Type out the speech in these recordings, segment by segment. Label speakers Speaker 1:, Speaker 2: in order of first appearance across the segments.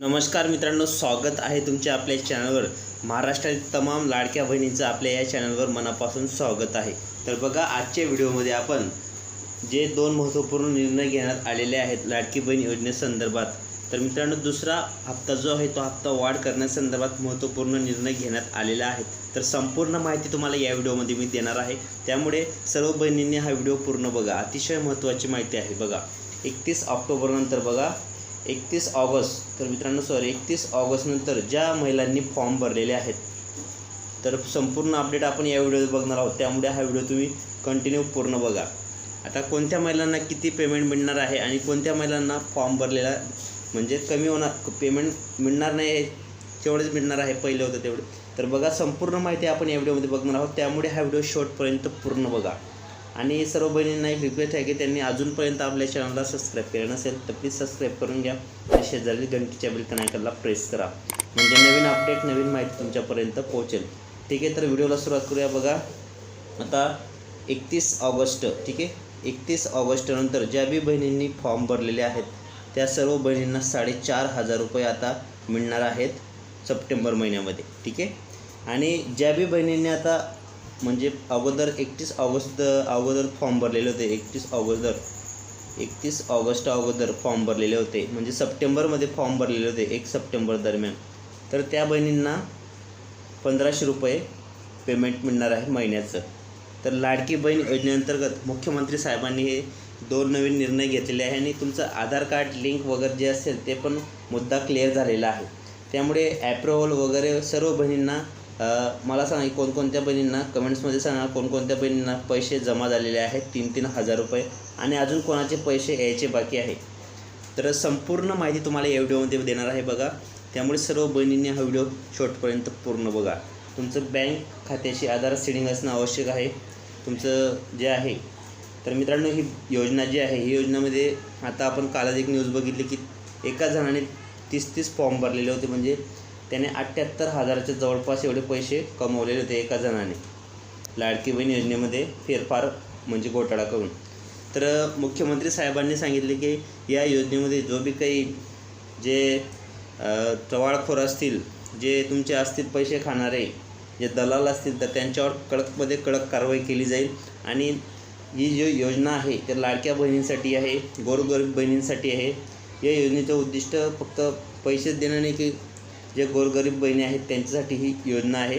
Speaker 1: नमस्कार मित्रांनो स्वागत आहे तुमच्या आपल्या चॅनलवर महाराष्ट्रातील तमाम लाडक्या बहिणींचं आपल्या या चॅनलवर मनापासून स्वागत आहे. तर बघा आजच्या व्हिडिओमध्ये आपण जे दोन महत्त्वपूर्ण निर्णय घेण्यात आलेले आहेत लाडकी बहीण योजनेसंदर्भात तर मित्रांनो दुसरा हप्ता जो आहे तो हप्ता वाढ करण्यासंदर्भात महत्त्वपूर्ण निर्णय घेण्यात आलेला आहेत. तर संपूर्ण माहिती तुम्हाला या व्हिडिओमध्ये मी देणार आहे. त्यामुळे सर्व बहिणींनी हा व्हिडिओ पूर्ण बघा. अतिशय महत्त्वाची माहिती आहे बघा. एकतीस ऑक्टोबरनंतर बघा एकतीस ऑगस्ट तर मित्रांनो सॉरी एकतीस ऑगस्टनंतर ज्या महिलांनी फॉर्म भरलेले आहेत तर संपूर्ण अपडेट आपण या व्हिडिओत बघणार आहोत. त्यामुळे हा व्हिडिओ तुम्ही कंटिन्यू पूर्ण बघा. आता कोणत्या महिलांना किती पेमेंट मिळणार आहे आणि कोणत्या महिलांना फॉर्म भरलेला म्हणजे कमी होणार पेमेंट मिळणार नाही तेवढेच मिळणार आहे पहिले होतं तेवढं. तर बघा संपूर्ण माहिती आपण या व्हिडिओमध्ये बघणार आहोत. त्यामुळे हा व्हिडिओ शॉर्टपर्यंत पूर्ण बघा. आणि सर्व बहिणींना एक रिक्वेस्ट आहे की त्यांनी अजूनपर्यंत आपल्या चॅनलला सबस्क्राईब केलं नसेल तर प्लीज सबस्क्राईब करून घ्या. आणि शेजारी घंटीच्या बिल आयकनला प्रेस करा. म्हणजे नवीन अपडेट नवीन माहिती तुमच्यापर्यंत पोहोचेल. ठीक आहे तर व्हिडिओला सुरुवात करूया बघा. आता एकतीस ऑगस्ट ठीक आहे? एकतीस ऑगस्टनंतर ज्या बी बहिणींनी फॉर्म भरलेले आहेत त्या सर्व बहिणींना साडेचार हजार रुपये आता मिळणार आहेत सप्टेंबर महिन्यामध्ये ठीक आहे? आणि ज्या बी बहिणींनी आता म्हणजे अगोदर एकतीस ऑगस्ट अगोदर फॉर्म भरलेले होते. एकतीस ऑगोदर एकतीस ऑगस्ट अगोदर फॉर्म भरलेले होते. म्हणजे सप्टेंबरमध्ये फॉर्म भरलेले होते एक सप्टेंबर दरम्यान. तर त्या बहिणींना पंधराशे रुपये पेमेंट मिळणार आहे महिन्याचं. तर लाडकी बहीण योजनेअंतर्गत मुख्यमंत्री साहेबांनी हे दोन नवीन निर्णय घेतलेले आहे आणि तुमचं आधार कार्ड लिंक वगैरे जे असेल ते पण मुद्दा क्लिअर झालेला आहे. त्यामुळे ॲप्रोवल वगैरे सर्व बहिणींना मला सांगा की कोणकोणत्या बहिणींना कमेंट्समध्ये सांगा कोणकोणत्या बहिणींना पैसे जमा झालेले आहेत? तीन तीन हजार रुपये. आणि अजून कोणाचे पैसे यायचे बाकी आहे? तर संपूर्ण माहिती तुम्हाला या व्हिडिओमध्ये देणार आहे बघा. त्यामुळे सर्व बहिणींनी हा व्हिडिओ शेवटपर्यंत पूर्ण बघा. तुमचं बँक खात्याशी आधार सेडिंग असणं आवश्यक आहे. तुमचं जे आहे तर मित्रांनो ही योजना जी आहे ही योजनामध्ये आता आपण कालच एक न्यूज बघितली की एका जणाने तीस तीस फॉर्म भरलेले होते. म्हणजे त्याने अठ्ठ्याहत्तर हजाराच्या जवळपास एवढे पैसे कमवलेले होते एका जणाने. लाडकी बहीण योजनेमध्ये फेरफार म्हणजे घोटाळा करून. तर मुख्यमंत्री साहेबांनी सांगितले की या योजनेमध्ये जो बी काही जे चवाळखोर असतील जे तुमचे असतील पैसे खाणारे जे दलाल असतील तर त्यांच्यावर कडकमध्ये कडक कारवाई केली जाईल. आणि ही जी योजना आहे तर लाडक्या बहिणींसाठी आहे गोरगरीब बहिणींसाठी आहे. या योजनेचं उद्दिष्ट फक्त पैसेच देणं नाही की जे गोरगरीब बहिणी आहेत त्यांच्यासाठी ही योजना आहे.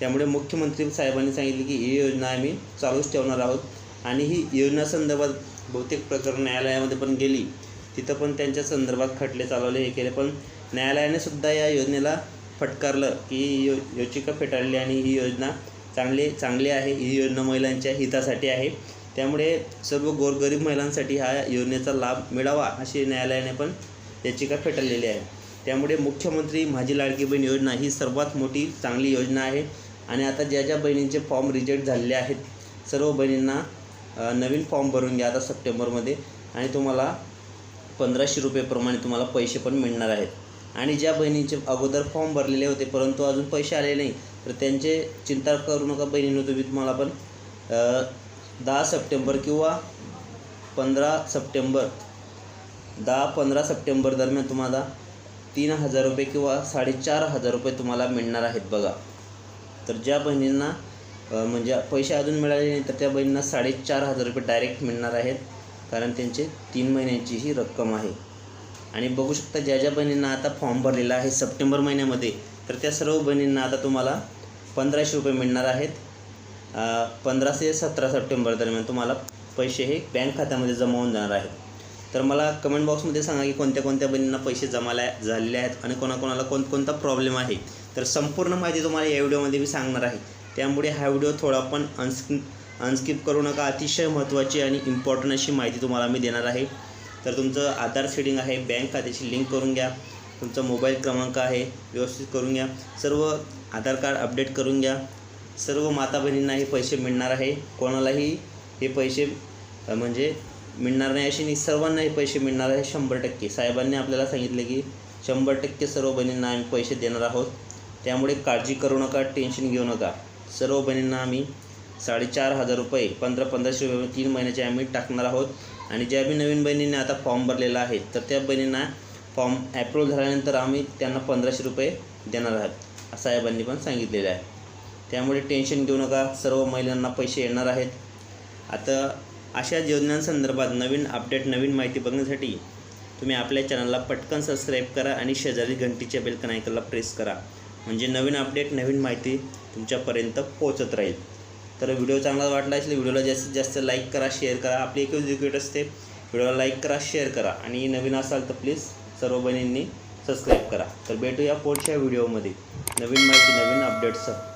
Speaker 1: त्यामुळे मुख्यमंत्री साहेबांनी सांगितले की ही योजना आम्ही चालूच ठेवणार आहोत. आणि ही योजना संदर्भात बहुतेक प्रकरण न्यायालयामध्ये पण गेली. तिथं पण त्यांच्या संदर्भात खटले चालवले हे केले. पण न्यायालयाने सुद्धा या योजनेला फटकारलं की ही यो योचिका फेटाळली आणि ही योजना चांगली चांगली आहे. ही योजना महिलांच्या हितासाठी आहे. त्यामुळे सर्व गोरगरीब महिलांसाठी ह्या योजनेचा लाभ मिळावा अशी न्यायालयाने पण याचिका फेटाळलेली आहे. त्यामुळे मुख्यमंत्री माझी लाडकी बहीण योजना ही सर्वात मोठी चांगली योजना आहे. आणि आता ज्या ज्या बहिणींचे फॉर्म रिजेक्ट झालेले आहेत सर्व बहिणींना नवीन फॉर्म भरून घ्या आता सप्टेंबरमध्ये. आणि तुम्हाला पंधराशे रुपयेप्रमाणे तुम्हाला पैसे पण मिळणार आहेत. आणि ज्या बहिणींचे अगोदर फॉर्म भरलेले होते परंतु अजून पैसे आले नाही तर त्यांचे चिंता करू नका बहिणीनं तुम्ही तुम्हाला पण दहा सप्टेंबर किंवा पंधरा सप्टेंबर दहा पंधरा सप्टेंबर दरम्यान तुम्हाला तीन हजार रुपये किंवा साडेचार हजार रुपये तुम्हाला मिळणार आहेत बघा. तर ज्या बहिणींना म्हणजे पैसे अजून मिळाले नाही तर त्या बहिणींना साडेचार हजार रुपये डायरेक्ट मिळणार आहेत. कारण त्यांचे तीन महिन्यांची ही रक्कम आहे. आणि बघू शकता ज्या ज्या बहिणींना आता फॉर्म भरलेला आहे सप्टेंबर महिन्यामध्ये तर त्या सर्व बहिणींना आता तुम्हाला पंधराशे रुपये मिळणार आहेत. पंधरा ते सतरा सप्टेंबर दरम्यान तुम्हाला पैसे हे बँक खात्यामध्ये जमा होऊन जाणार आहेत. तर मला कमेंट बॉक्समध्ये सांगा की कोणत्या कोणत्या बहिणींना पैसे जमाला झालेले आहेत आणि कोणाकोणाला कोणकोणता प्रॉब्लेम आहे. तर संपूर्ण माहिती तुम्हाला या व्हिडिओमध्ये मी सांगणार आहे. त्यामुळे हा व्हिडिओ थोडा पण अनस्किप अनस्किप करू नका. अतिशय महत्त्वाची आणि इम्पॉर्टंट अशी माहिती तुम्हाला मी देणार आहे. तर तुमचं आधार सेटिंग आहे. बँक खात्याची लिंक करून घ्या. तुमचा मोबाईल क्रमांक आहे. व्यवस्थित करून घ्या. सर्व आधार कार्ड अपडेट करून घ्या. सर्व माता बहिणींना हे पैसे मिळणार आहे. कोणालाही हे पैसे म्हणजे मिळणार नाही अशी नाही सर्वांना हे पैसे मिळणार आहे शंभर टक्के. साहेबांनी आपल्याला सांगितले की शंभर टक्के सर्व बहिणींना आम्ही पैसे देणार आहोत. त्यामुळे काळजी करू नका टेन्शन घेऊ नका. सर्व बहिणींना आम्ही साडेचार हजार रुपये पंधरा पंधराशे रुपये म्हणजे तीन महिन्याचे आम्ही टाकणार आहोत. आणि ज्या बी नवीन बहिणींनी आता फॉर्म भरलेला आहे तर त्या बहिणींना फॉर्म ॲप्रूव्ह झाल्यानंतर आम्ही त्यांना पंधराशे रुपये देणार आहात साहेबांनी पण सांगितलेलं आहे. त्यामुळे टेन्शन घेऊ नका सर्व महिलांना पैसे येणार आहेत. आता अशा योजनांसंदर्भात नवीन अपडेट नवीन माहिती बघण्यासाठी तुम्ही आपल्या चॅनलला पटकन सबस्क्राईब करा आणि शेजारी घंटीच्या बेलकन आयकनला प्रेस करा. म्हणजे नवीन अपडेट नवीन माहिती तुमच्यापर्यंत पोहोचत राहील. तर व्हिडिओ चांगला वाटला असेल व्हिडिओला जास्तीत जास्त लाईक करा शेअर करा. आपली एकच रिक्वेस्ट असते व्हिडिओला लाईक करा शेअर करा. आणि नवीन असाल तर प्लीज सर्व बहिणींनी सबस्क्राईब करा. तर भेटूया पुढच्या व्हिडिओमध्ये. नवीन माहिती नवीन अपडेट्ससह